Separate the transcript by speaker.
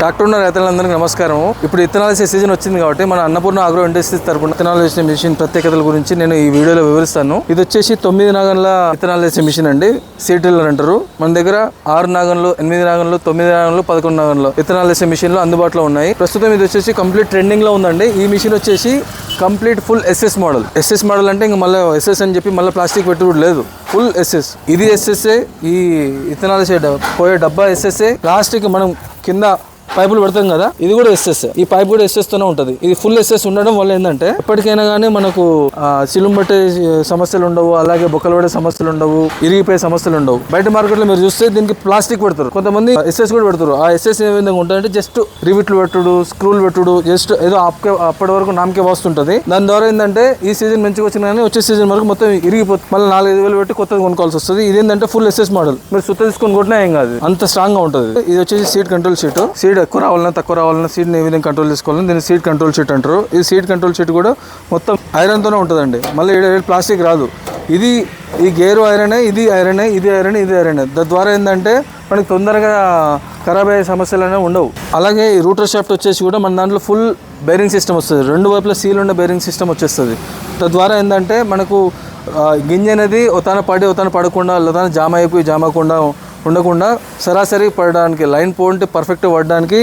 Speaker 1: Doctor ఉన్న రైతులందరికీ నమస్కారం ఇప్పుడు ఇత్తనాలు వేసే సీజన్ వచ్చింది కాబట్టి మన అన్నపూర్ణ అగ్రో ఇండస్ట్రీస్ తరపున ఇత్తనాలు వేసే మిషన్ ప్రత్యేకతల గురించి నేను ఈ వీడియోలో వివరిస్తాను. ఇది వచ్చేసి తొమ్మిది నాగన్ల ఇత్తనాలు వేసే మిషన్ అండి. సీటిల్లర్ అంటారు. మన దగ్గర ఆరు నాగన్లు ఎనిమిది నాగన్లు తొమ్మిది నాగన్లు పదకొండు నాగన్లు ఇత్తనాలు వేసే మిషన్లు అందుబాటులో ఉన్నాయి. ప్రస్తుతం ఇది వచ్చేసి కంప్లీట్ ట్రెండింగ్లో ఉందండి. ఈ మిషన్ వచ్చేసి complete full SS model. SS model అంటే ఇంకా మళ్ళీ ఎస్ఎస్ అని చెప్పి మళ్ళీ ప్లాస్టిక్ పెట్టుడు లేదు. Full SS. ఇది ఎస్ఎస్ఏ ఈ ఇత్తనాలు వేసే పోయే డబ్బా ఎస్ఎస్ఏ. ప్లాస్టిక్ మనం కింద పైపులు పెడతాం కదా ఇది కూడా ఎస్ఎస్ ఈ పైప్ కూడా ఎస్ఎస్తోనే ఉంటుంది. ఇది ఫుల్ ఎస్ఎస్ ఉండడం వల్ల ఏంటంటే ఎప్పటికైనా కానీ మనకు సిలుం పట్టే సమస్యలు ఉండవు అలాగే బొక్కలు పడే సమస్యలు ఉండవు ఇరిగిపోయే సమస్యలు ఉండవు. బయట మార్కెట్లో మీరు చూస్తే దీనికి ప్లాస్టిక్ పెడతారు. కొంతమంది ఎస్ఎస్ కూడా పెడతారు. ఆ ఎస్ఎస్ ఏ విధంగా ఉంటాయంటే జస్ట్ రివిట్లు పెట్టుడు స్క్రూలు పెట్టుడు జస్ట్ ఏదో అప్పకే అప్పటి వరకు నామకే వస్తుంటది. దాని ద్వారా ఏంటంటే ఈ సీజన్ మంచిగా వచ్చిన కానీ వచ్చే సీజన్ వరకు మొత్తం ఇరిగిపోతుంది మళ్ళీ నాలుగైదు వేలు పెట్టి కొత్తది కొనుక్కోవాల్సి వస్తుంది. ఇది ఏంటంటే ఫుల్ ఎస్ఎస్ మోడల్ మీరు సుత్త తీసుకొని కొట్టినా ఏం కాదు. అంత స్ట్రాంగ్గా ఉంటుంది. ఇది వచ్చేసి సీట్ కంట్రోల్ షీట్ సీట్ ఎక్కువ రావాలన్నా తక్కువ రావాలన్నా సీడ్ని ఏ విధంగా కంట్రోల్ చేసుకోవాలని దీన్ని సీట్ కంట్రోల్ షీట్ అంటారు. ఈ సీట్ కంట్రోల్ షీట్ కూడా మొత్తం ఐరన్తోనే ఉంటుందండి. మళ్ళీ ఈడ ప్లాస్టిక్ రాదు. ఇది ఈ గేరు ఐరనే ఇది ఐరనే ఇది ఐరన్ ఇది ఐరనే తద్వారా ఏంటంటే మనకి తొందరగా ఖరాబ్ అయ్యే సమస్యలు అనేవి ఉండవు. అలాగే ఈ రూటర్ షాఫ్ట్ వచ్చేసి కూడా మన దాంట్లో ఫుల్ బేరింగ్ సిస్టమ్ వస్తుంది. రెండు వైపులా సీల్ ఉండే బేరింగ్ సిస్టమ్ వచ్చేస్తుంది. తద్వారా ఏంటంటే మనకు గింజ అనేది ఒతాన పడి ఒతాన పడకుండా లేదా జామ అయిపోయి జామకుండా ఉండకుండా సరాసరి పడడానికి లైన్ పోంటే పర్ఫెక్ట్ పడడానికి